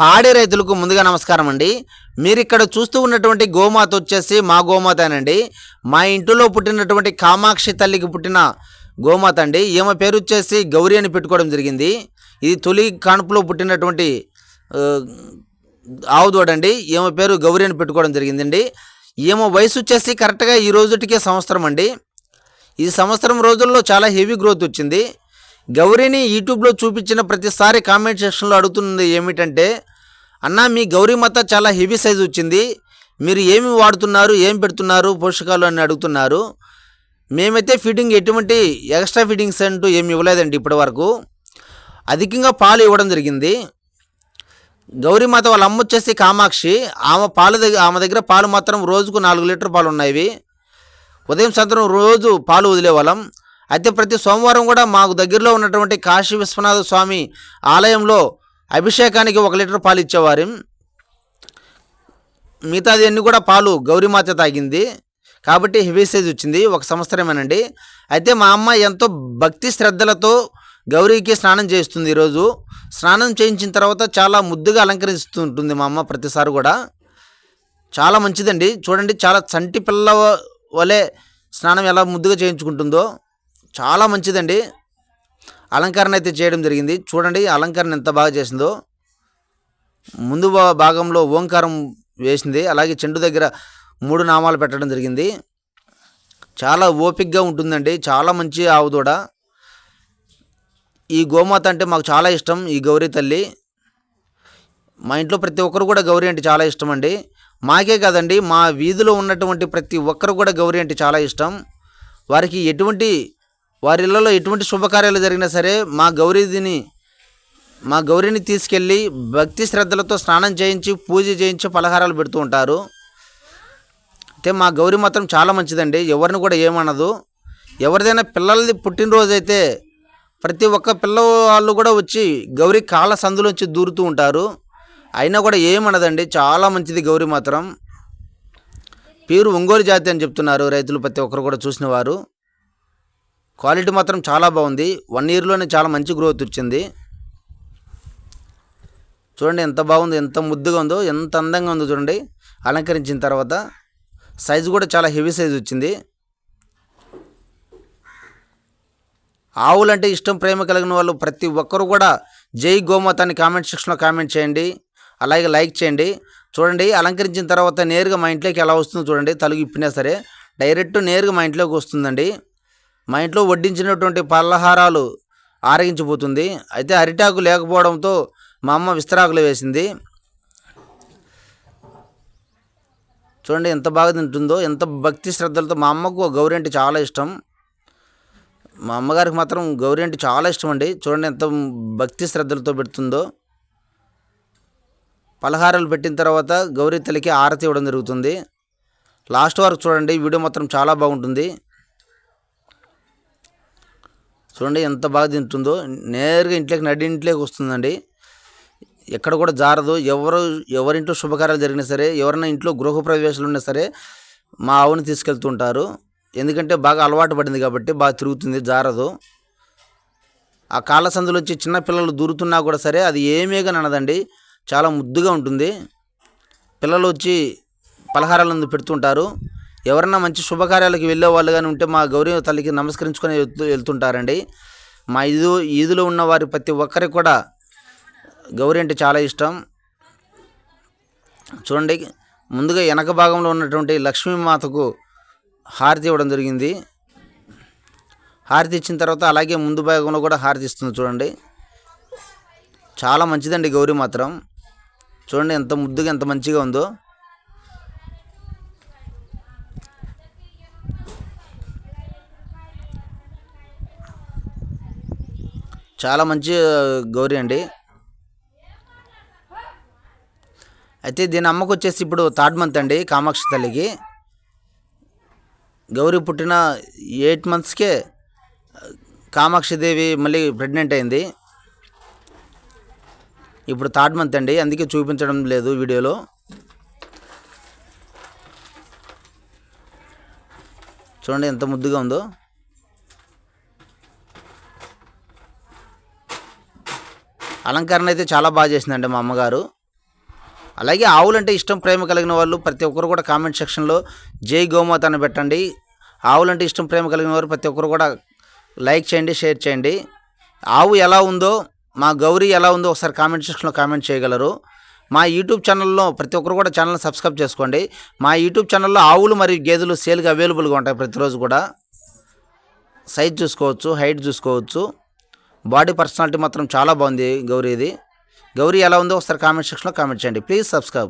పాడి రైతులకు ముందుగా నమస్కారం అండి. మీరు ఇక్కడ చూస్తూ ఉన్నటువంటి గోమాత వచ్చేసి మా గోమాతనండి. మా ఇంటిలో పుట్టినటువంటి కామాక్షి తల్లికి పుట్టిన గోమాత అండి ఈమె పేరు వచ్చేసి గౌరీ అని పెట్టుకోవడం జరిగింది. ఇది తొలి కాన్పులో పుట్టినటువంటి ఆ, ఆవు దూడండి ఈమె పేరు గౌరీ అని పెట్టుకోవడం జరిగిందండి. ఈమె వయసు వచ్చేసి కరెక్ట్గా ఈ రోజుటికే సంవత్సరం అండి. ఈ సంవత్సరం రోజుల్లో చాలా హెవీ గ్రోత్ వచ్చింది. గౌరీని యూట్యూబ్లో చూపించిన ప్రతిసారి కామెంట్ సెక్షన్లో అడుగుతున్నది ఏమిటంటే అన్న మీ గౌరీ మాత చాలా హెవీ సైజ్ వచ్చింది. మీరు ఏమి వాడుతున్నారు ఏం పెడుతున్నారు పోషకాలు అని అడుగుతున్నారు. మేమైతే ఫీడింగ్ ఎటువంటి ఎక్స్ట్రా ఫీడింగ్స్ అంటూ ఏమి ఇవ్వలేదండి ఇప్పటి వరకు అధికంగా పాలు ఇవ్వడం జరిగింది. గౌరీమాత వాళ్ళ అమ్మ వచ్చేసి కామాక్షి. ఆమె పాలు దగ్గర ఆమె దగ్గర పాలు మాత్రం రోజుకు నాలుగు లీటర్ పాలు ఉన్నాయి. ఉదయం సాయంత్రం రోజు పాలు వదిలేవాళ్ళం అయితే ప్రతి సోమవారం కూడా మాకు దగ్గరలో ఉన్నటువంటి కాశీ విశ్వనాథ స్వామి ఆలయంలో అభిషేకానికి ఒక లీటర్ పాలు ఇచ్చేవారు. మిగతాది అన్నీ కూడా పాలు గౌరీమాత తాగింది. కాబట్టి హెవీ సైజ్ వచ్చింది. ఒక సంవత్సరమేనండి. అయితే మా అమ్మ ఎంతో భక్తి శ్రద్ధలతో గౌరీకి స్నానం చేస్తుంది ఈరోజు. స్నానం చేయించిన తర్వాత చాలా ముద్దుగా అలంకరిస్తుంటుంది మా అమ్మ ప్రతిసారి కూడా. చాలా మంచిదండి. చూడండి చాలా చంటి పిల్ల వలె స్నానం ఎలా ముద్దుగా చేయించుకుంటుందో. చాలా మంచిదండి. అలంకరణ అయితే చేయడం జరిగింది. చూడండి అలంకరణ ఎంత బాగా చేసిందో. ముందు భాగంలో ఓంకారం వేసింది. అలాగే చెండు దగ్గర మూడు నామాలు పెట్టడం జరిగింది. చాలా ఓపిక్గా ఉంటుందండి. చాలా మంచి ఆవు దూడ ఈ గోమాత అంటే మాకు చాలా ఇష్టం ఈ గౌరీ తల్లి. మా ఇంట్లో ప్రతి ఒక్కరు కూడా గౌరీ అంటే చాలా ఇష్టం అండి మాకే కాదండి మా వీధిలో ఉన్నటువంటి ప్రతి ఒక్కరు కూడా గౌరీ అంటే చాలా ఇష్టం. వారికి ఎటువంటి వారి ఇళ్ళలో ఎటువంటి శుభకార్యాలు జరిగినా సరే మా గౌరీదిని మా గౌరీని తీసుకెళ్ళి భక్తి శ్రద్ధలతో స్నానం చేయించి పూజ చేయించి పలహారాలు పెడుతూ ఉంటారు. అయితే మా గౌరీ మాత్రం చాలా మంచిదండి. ఎవరిని కూడా ఏమనదు. ఎవరిదైనా పిల్లలది పుట్టినరోజు అయితే ప్రతి ఒక్క పిల్లవాళ్ళు కూడా వచ్చి గౌరీ కాళ్ళ సందులోంచి దూరుతూ ఉంటారు. అయినా కూడా ఏమనదండి. చాలా మంచిది గౌరీ మాత్రం. పేరు ఒంగోలు జాతి అని చెప్తున్నారు రైతులు ప్రతి ఒక్కరు కూడా చూసిన వారు క్వాలిటీ మాత్రం చాలా బాగుంది. వన్ ఇయర్లోనే చాలా మంచి గ్రోత్ వచ్చింది. చూడండి ఎంత బాగుందో ఎంత ముద్దుగా ఉందో ఎంత అందంగా ఉందో చూడండి. అలంకరించిన తర్వాత సైజు కూడా చాలా హెవీ సైజు వచ్చింది. ఆవులంటే ఇష్టం ప్రేమ కలిగిన వాళ్ళు ప్రతి ఒక్కరు కూడా జై గోమాతాన్ని కామెంట్ సెక్షన్లో కామెంట్ చేయండి. అలాగే లైక్ చేయండి. చూడండి అలంకరించిన తర్వాత నేరుగా మా ఇంట్లోకి ఎలా వస్తుందో చూడండి. తలుగు ఇప్పినా సరే డైరెక్ట్ నేరుగా మా ఇంట్లోకి వస్తుందండి. మా ఇంట్లో వడ్డించినటువంటి పలహారాలు ఆరగించిపోతుంది అయితే అరిటాకు లేకపోవడంతో మా అమ్మ విస్తరాకులు వేసింది. చూడండి ఎంత బాగా తింటుందో ఎంత భక్తి శ్రద్ధలతో మా అమ్మకు గౌరీ అంటే చాలా ఇష్టం. మా అమ్మగారికి మాత్రం గౌరీ అంటే చాలా ఇష్టం అండి చూడండి ఎంత భక్తి శ్రద్ధలతో పెడుతుందో. పలహారాలు పెట్టిన తర్వాత గౌరీ తల్లికి ఆరతి ఇవ్వడం జరుగుతుంది. లాస్ట్ వరకు చూడండి వీడియో మాత్రం చాలా బాగుంటుంది. చూడండి ఎంత బాగా తింటుందో. నేరుగా ఇంట్లోకి నడి ఇంట్లోకి వస్తుందండి. ఎక్కడ కూడా జారదు. ఎవరు ఎవరింట్లో శుభకార్యాలు జరిగినా సరే ఎవరైనా ఇంట్లో గృహప్రవేశాలు ఉన్నా సరే మా ఆవుని తీసుకెళ్తుంటారు. ఎందుకంటే బాగా అలవాటు పడింది కాబట్టి బాగా తిరుగుతుంది జారదు. ఆ కాళ్ళ సందులో వచ్చి చిన్న పిల్లలు దూరుతున్నా కూడా సరే అది ఏమేగా ననదండి చాలా ముద్దుగా ఉంటుంది. పిల్లలు వచ్చి పలహారాలను పెడుతుంటారు. ఎవరన్నా మంచి శుభకార్యాలకు వెళ్ళే వాళ్ళు కానీ ఉంటే మా గౌరీ తల్లికి నమస్కరించుకొని వెళ్తుంటారండి. మా ఈదు ఈదులో ఉన్న వారి ప్రతి ఒక్కరికి కూడా గౌరీ అంటే చాలా ఇష్టం. చూడండి ముందుగా వెనక భాగంలో ఉన్నటువంటి లక్ష్మీమాతకు హారతి ఇవ్వడం జరిగింది. హారతి ఇచ్చిన తర్వాత అలాగే ముందు భాగంలో కూడా హారతి ఇస్తుంది చూడండి. చాలా మంచిదండి గౌరీ మాత్రం. చూడండి ఎంత ముద్దుగా ఎంత మంచిగా ఉందో. చాలా మంచి గౌరీ అండి. అయితే దీని అమ్మకు వచ్చేసి ఇప్పుడు థర్డ్ మంత్ అండి కామాక్షి తల్లికి. గౌరీ పుట్టిన ఎయిట్ మంత్స్కే కామాక్షిదేవి మళ్ళీ ప్రెగ్నెంట్ అయింది. ఇప్పుడు థర్డ్ మంత్ అండి అందుకే చూపించడం లేదు వీడియోలో. చూడండి ఎంత ముద్దుగా ఉందో. అలంకరణ అయితే చాలా బాగా చేసిందండి మా అమ్మగారు. అలాగే ఆవులంటే ఇష్టం ప్రేమ కలిగిన వాళ్ళు ప్రతి ఒక్కరు కూడా కామెంట్ సెక్షన్లో జై గోమాత అని పెట్టండి. ఆవులంటే ఇష్టం ప్రేమ కలిగిన వారు ప్రతి ఒక్కరు కూడా లైక్ చేయండి షేర్ చేయండి. ఆవు ఎలా ఉందో మా గౌరీ ఎలా ఉందో ఒకసారి కామెంట్ సెక్షన్లో కామెంట్ చేయగలరు. మా యూట్యూబ్ ఛానల్లో ప్రతి ఒక్కరు కూడా ఛానల్ సబ్స్క్రైబ్ చేసుకోండి. మా యూట్యూబ్ ఛానల్లో ఆవులు మరియు గేదెలు సేల్గా అవైలబుల్గా ఉంటాయి ప్రతిరోజు కూడా. సైజ్ చూసుకోవచ్చు హైట్ చూసుకోవచ్చు. బాడీ పర్సనాలిటీ మాత్రం చాలా బాగుంది గౌరీది. గౌరీ ఎలా ఉందో ఒకసారి కామెంట్ సెక్షన్లో కామెంట్ చేయండి. Please subscribe.